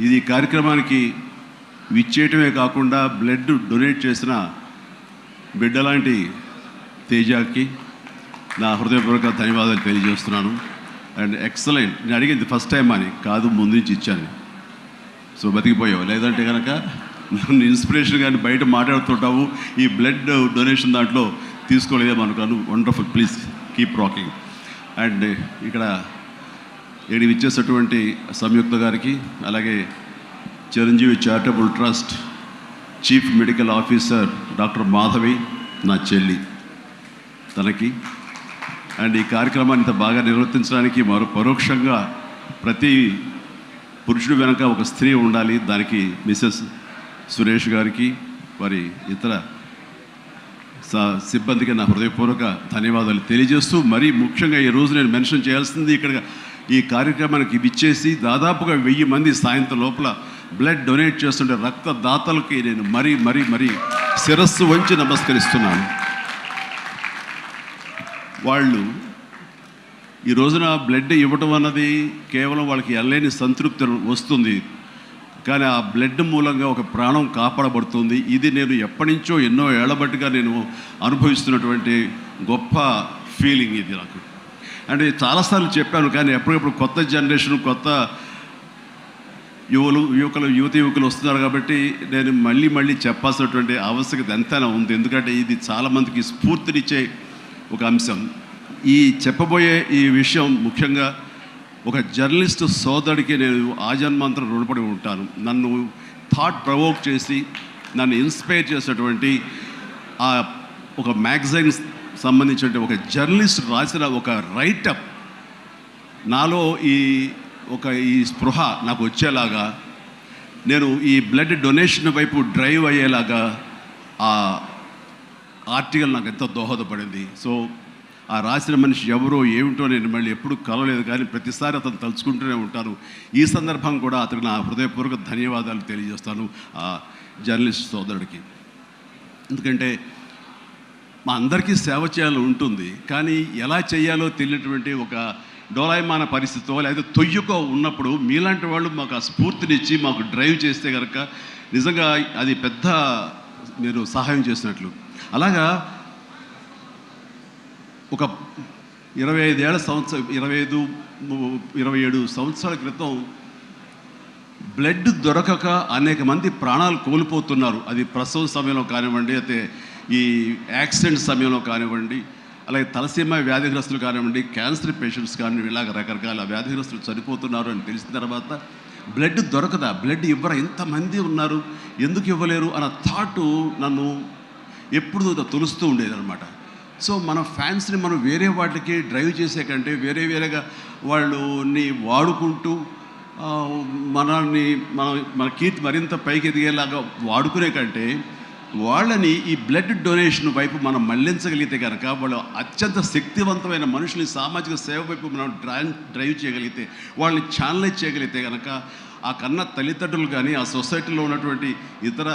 ఇది కార్యక్రమానికి విచ్చేయటమే కాకుండా బ్లడ్ డొనేట్ చేసిన బిడ్డలాంటి తేజాకి నా హృదయపూర్వక ధన్యవాదాలు తెలియజేస్తున్నాను. And excellent. నేను అడిగింది ఫస్ట్ టైం అని కాదు ముందు నుంచి ఇచ్చాను. సో బతికిపోయావు. లేదంటే కనుక నన్ను ఇన్స్పిరేషన్ కానీ బయట మాట్లాడుతుంటావు ఈ బ్లడ్ డొనేషన్ దాంట్లో తీసుకోలేదేమో అనుకోను. Wonderful please keep rocking and ఇక్కడ ఏడి ఇచ్చేసినటువంటి సంయుక్త గారికి అలాగే Chiranjeevi charitable trust chief medical officer doctor Madhavi నా చెల్లి తనకి. అండ్ ఈ కార్యక్రమాన్ని ఇంత బాగా నిర్వర్తించడానికి మరో పరోక్షంగా ప్రతి పురుషుడు వెనక ఒక స్త్రీ ఉండాలి దానికి మిసెస్ సురేష్ గారికి వారి ఇతర స- సిబ్బందికి నా హృదయపూర్వక ధన్యవాదాలు తెలియజేస్తూ మరీ ముఖ్యంగా ఈ రోజు నేను మెన్షన్ చేయాల్సింది ఇక్కడ ఈ కార్యక్రమానికి ఇచ్చేసి దాదాపుగా వెయ్యి మంది సాయంత్రం లోపల బ్లడ్ డొనేట్ చేస్తుంటే రక్తదాతలకి నేను మరీ మరీ మరీ శిరస్సు వంచి నమస్కరిస్తున్నాను. వాళ్ళు ఈ రోజున బ్లడ్ ఇవ్వటం అన్నది కేవలం వాళ్ళకి ఎల్లేని సంతృప్తి వస్తుంది. కానీ ఆ బ్లడ్ మూలంగా ఒక ప్రాణం కాపాడబడుతుంది. ఇది నేను ఎప్పటి నుంచో ఎన్నో ఏళ్ళబట్టిగా నేను అనుభవిస్తున్నటువంటి గొప్ప ఫీలింగ్ ఇది నాకు. అంటే చాలాసార్లు చెప్పాను కానీ ఎప్పటికప్పుడు కొత్త జనరేషన్ కొత్త యువలు యువకులు యువతి యువకులు వస్తున్నారు కాబట్టి నేను మళ్ళీ మళ్ళీ చెప్పాల్సినటువంటి ఆవశ్యకత ఎంతైనా ఉంది. ఎందుకంటే ఇది చాలామందికి స్ఫూర్తినిచ్చే ఒక అంశం. ఈ చెప్పబోయే ఈ విషయం ముఖ్యంగా ఒక జర్నలిస్ట్ సోదరుడికి నేను ఆజన్మాంతరం రుణపడి ఉంటాను. నన్ను థాట్ ప్రవోక్ చేసి నన్ను ఇన్స్పైర్ చేసినటువంటి ఆ ఒక మ్యాగజైన్ సంబంధించిన ఒక జర్నలిస్ట్ రాసిన ఒక రైటప్ నాలో ఈ ఒక ఈ స్పృహ నాకు వచ్చేలాగా నేను ఈ బ్లడ్ డొనేషన్ వైపు డ్రైవ్ అయ్యేలాగా ఆ ఆర్టికల్ నాకు ఎంతో దోహదపడింది. సో ఆ రాసిన మనిషి ఎవరో ఏమిటో నేను మళ్ళీ ఎప్పుడు కలవలేదు కానీ ప్రతిసారి అతను తలుచుకుంటూనే ఉంటాను. ఈ సందర్భం కూడా అతనికి నా హృదయపూర్వక ధన్యవాదాలు తెలియజేస్తాను ఆ జర్నలిస్ట్ సోదరుడికి. ఎందుకంటే మా అందరికీ సేవ చేయాలని ఉంటుంది కానీ ఎలా చేయాలో తెలియనటువంటి ఒక డోలాయమాన పరిస్థితితో లేదా తొయ్యుకో ఉన్నప్పుడు మీలాంటి వాళ్ళు మాకు ఆ స్ఫూర్తినిచ్చి మాకు డ్రైవ్ చేస్తే కనుక నిజంగా అది పెద్ద మీరు సహాయం చేసినట్లు. అలాగా ఒక ఇరవై ఐదేళ్ళ సంవత్సరం ఇరవై ఐదు ఇరవై ఏడు సంవత్సరాల క్రితం బ్లడ్ దొరకక అనేక మంది ప్రాణాలు కోల్పోతున్నారు. అది ప్రసవ సమయంలో కానివ్వండి అయితే ఈ యాక్సిడెంట్ సమయంలో కానివ్వండి అలాగే తలసీమ వ్యాధిగ్రస్తులు కానివ్వండి క్యాన్సర్ పేషెంట్స్ కానివ్వండి ఇలాగ రకరకాల వ్యాధిగ్రస్తులు చనిపోతున్నారు అని తెలిసిన తర్వాత బ్లడ్ దొరకదా? బ్లడ్ ఇవ్వరా? ఇంతమంది ఉన్నారు ఎందుకు ఇవ్వలేరు అన్న థాటు నన్ను ఎప్పుడు తొలుస్తూ ఉండేదన్నమాట. సో మన ఫ్యాన్స్ని మనం వేరే వాటికి డ్రైవ్ చేసే కంటే వేరే వేరేగా వాళ్ళని వాడుకుంటూ మనల్ని మన మన కీర్తి మరింత పైకి ఎదిగేలాగా వాడుకునే కంటే వాళ్ళని ఈ బ్లడ్ డొనేషన్ వైపు మనం మళ్ళించగలిగితే కనుక వాళ్ళు అత్యంత శక్తివంతమైన మనుషుల్ని సామాజిక సేవ వైపు మనం డ్రైవ్ డ్రైవ్ చేయగలిగితే వాళ్ళని ఛానలైజ్ చేయగలిగితే కనుక ఆ కన్న తల్లిదండ్రులు కానీ ఆ సొసైటీలో ఉన్నటువంటి ఇతర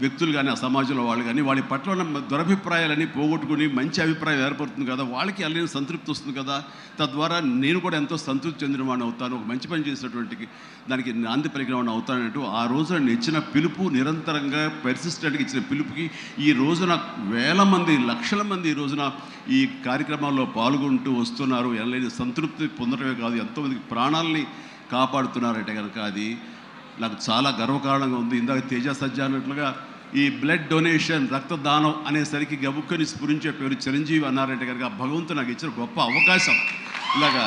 వ్యక్తులు కానీ ఆ సమాజంలో వాళ్ళు కానీ వాళ్ళ పట్ల ఉన్న దురభిప్రాయాలని పోగొట్టుకుని మంచి అభిప్రాయం ఏర్పడుతుంది కదా వాళ్ళకి అల్లిన సంతృప్తి వస్తుంది కదా. తద్వారా నేను కూడా ఎంతో సంతృప్తి చెందిన వాడిని అవుతాను ఒక మంచి పని చేసినటువంటి దానికి నాంది పలికిన వాడిని అవుతానంటూ ఆ రోజు నేను ఇచ్చిన పిలుపు నిరంతరంగా పెర్సిస్టెంట్గా ఇచ్చిన పిలుపుకి ఈ రోజున వేల మంది లక్షల మంది ఈ రోజున ఈ కార్యక్రమాల్లో పాల్గొంటూ వస్తున్నారు. ఎనలేని సంతృప్తి పొందడమే కాదు ఎంతోమందికి ప్రాణాలని కాపాడుతున్నారంటే కనుక అది నాకు చాలా గర్వకారణంగా ఉంది. ఇందాక తేజ సజ్జ అన్నట్లుగా ఈ బ్లడ్ డొనేషన్ రక్తదానం అనేసరికి గబుక్కని స్ఫురించే పేరు చిరంజీవి అన్నారంటే గారు భగవంతుడు నాకు ఇచ్చిన గొప్ప అవకాశం. ఇలాగా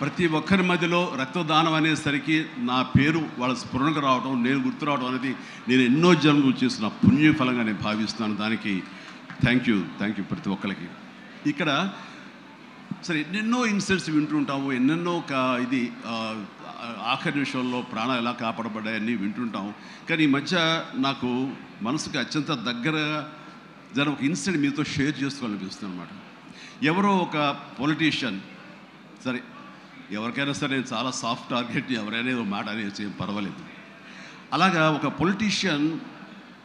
ప్రతి ఒక్కరి మధ్యలో రక్తదానం అనేసరికి నా పేరు వాళ్ళ స్ఫురణకు రావడం నేను గుర్తు రావడం అనేది నేను ఎన్నో జన్మలు చేసిన పుణ్యఫలంగా నేను భావిస్తున్నాను. దానికి థ్యాంక్ యూ థ్యాంక్ యూ ప్రతి ఒక్కరికి. ఇక్కడ సరే ఎన్నెన్నో ఇన్సిడెంట్స్ వింటుంటాము ఎన్నెన్నో కా ఇది ఆఖరి నిమిషంలో ప్రాణాలు ఎలా కాపాడబడ్డాయని వింటుంటాము కానీ ఈ మధ్య నాకు మనసుకు అత్యంత దగ్గర జరిగిన ఒక ఇన్సిడెంట్ మీతో షేర్ చేసుకోవాలనిపిస్తుంది అనమాట ఎవరో ఒక పొలిటీషియన్ సరే ఎవరికైనా సరే నేను చాలా సాఫ్ట్ టార్గెట్ ఎవరైనా ఏదో మాట అనేది పర్వాలేదు. అలాగా ఒక పొలిటీషియన్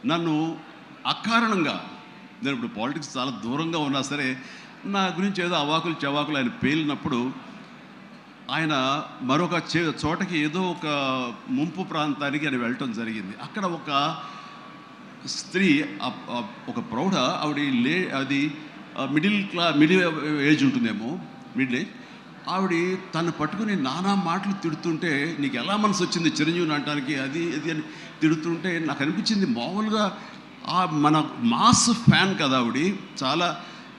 నన్ను అకారణంగా నేను ఇప్పుడు పాలిటిక్స్ చాలా దూరంగా ఉన్నా సరే నా గురించి ఏదో అవాకులు చవాకులు ఆయన పేలినప్పుడు ఆయన మరొక చే- చోటకి ఏదో ఒక ముంపు ప్రాంతానికి ఆయన వెళ్ళటం జరిగింది. అక్కడ ఒక స్త్రీ ఒక ప్రౌఢ ఆవిడ లే అది మిడిల్ క్లా మిడిల్ ఏజ్ ఉంటుందేమో మిడిల్ ఏజ్. ఆవిడ తను పట్టుకుని నానా మాటలు తిడుతుంటే నీకు ఎలా మనసు వచ్చింది చిరంజీవిని అనటానికి అది ఇది అని తిడుతుంటే నాకు అనిపించింది మామూలుగా ఆ మన మాస్ ఫ్యాన్ కదా ఆవిడ. చాలా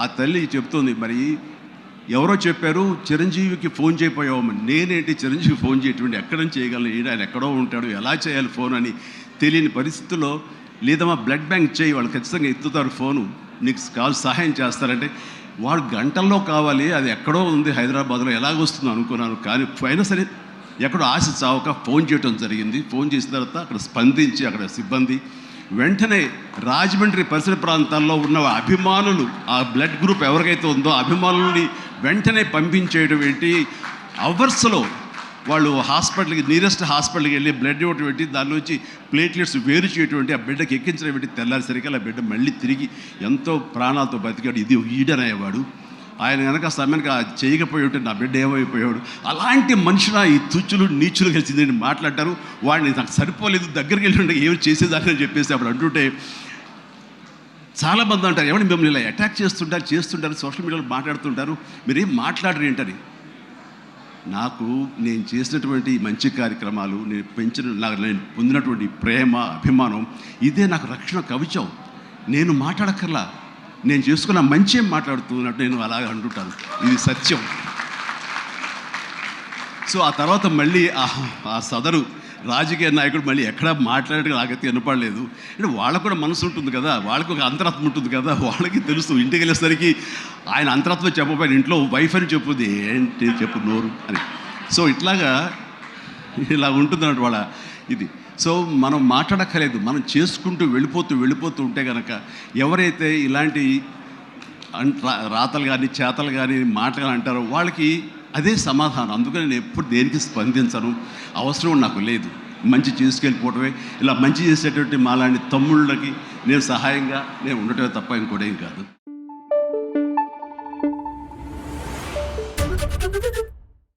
ఆ తల్లి చెప్తోంది మరి ఎవరో చెప్పారు చిరంజీవికి ఫోన్ చేయపోయావు నేనేంటి చిరంజీవి ఫోన్ చేయటువంటి ఎక్కడ నుంచి చేయగలను ఈయన ఆయన ఎక్కడో ఉంటాడు ఎలా చేయాలి ఫోన్ అని తెలియని పరిస్థితుల్లో లేదమ్మా బ్లడ్ బ్యాంక్ చేయి వాళ్ళు ఖచ్చితంగా ఎత్తుతారు ఫోను నీకు కాల్ సహాయం చేస్తారంటే వాడు గంటల్లో కావాలి అది ఎక్కడో ఉంది హైదరాబాద్లో ఎలాగొస్తుందో అనుకున్నాను కానీ అయినా సరే ఎక్కడో ఆశ చావక ఫోన్ చేయడం జరిగింది ఫోన్ చేసిన తర్వాత అక్కడ స్పందించి అక్కడ సిబ్బంది వెంటనే రాజమండ్రి పరిసర ప్రాంతాల్లో ఉన్న అభిమానులు ఆ బ్లడ్ గ్రూప్ ఎవరికైతే ఉందో అభిమానుల్ని వెంటనే పంపించేయడం ఏంటి? అవర్స్లో వాళ్ళు హాస్పిటల్కి నియరెస్ట్ హాస్పిటల్కి వెళ్ళి బ్లడ్ ఇవ్వటం ఏంటి? దాని నుంచి ప్లేట్లెట్స్ వేరు చేయటువంటి ఆ బిడ్డకి ఎక్కించడం ఏంటి? తెల్లారిసరికి ఆ బిడ్డ మళ్ళీ తిరిగి ఎంతో ప్రాణాలతో బతికాడు. ఇది ఈడనయ్యేవాడు ఆయన కనుక సమయానికి చేయకపోయి ఉంటే నా బిడ్డ ఏమైపోయాడు? అలాంటి మనుషుల ఈ తుచ్చులు నీచులు కలిసి మాట్లాడతారు. వాడిని నాకు సరిపోలేదు దగ్గరికి వెళ్ళి ఉంటే ఏమి చేసేదాన్ని చెప్పేసి అప్పుడు అంటుంటే చాలా మంది అంటారు ఎవరిని మిమ్మల్ని ఇలా అటాక్ చేస్తుంటారు చేస్తుంటారు సోషల్ మీడియాలో మాట్లాడుతుంటారు మీరేం మాట్లాడరు ఏంటని? నాకు నేను చేసినటువంటి మంచి కార్యక్రమాలు నేను పెంచిన నాకు నేను పొందినటువంటి ప్రేమ అభిమానం ఇదే నాకు రక్షణ కవచం. నేను మాట్లాడక్కర్లా. నేను చేసుకున్న మంచి మాట్లాడుతున్నట్టు నేను అలాగ అంటుంటాను. ఇది సత్యం. సో ఆ తర్వాత మళ్ళీ ఆ ఆ సదరు రాజకీయ నాయకుడు మళ్ళీ ఎక్కడ మాట్లాడటం నాకైతే వినపడలేదు. అంటే వాళ్ళకు కూడా మనసు ఉంటుంది కదా వాళ్ళకు ఒక అంతరాత్మ ఉంటుంది కదా వాళ్ళకి తెలుసు. ఇంటికి వెళ్ళేసరికి ఆయన అంతరాత్మ చెప్పబోయిన ఇంట్లో వైఫ్ అని చెప్పుది ఏంటి చెప్పు నోరు అని. సో ఇట్లాగా ఇలా ఉంటుంది అన్నట్టు వాళ్ళ ఇది. సో మనం మాట్లాడక్కర్లేదు మనం చేసుకుంటూ వెళ్ళిపోతూ వెళ్ళిపోతూ ఉంటే కనుక ఎవరైతే ఇలాంటి రా- రాతలు కానీ చేతలు కానీ మాటలు అంటారో వాళ్ళకి అదే సమాధానం. అందుకని నేను ఎప్పుడు దేనికి స్పందించను. అవసరం నాకు లేదు. మంచి చేసుకెళ్ళిపోవటమే. ఇలా మంచి చేసేటువంటి మాలాంటి తమ్ముళ్ళకి నేను సహాయంగా నేను ఉండటమే తప్ప ఇంకోటేం కాదు.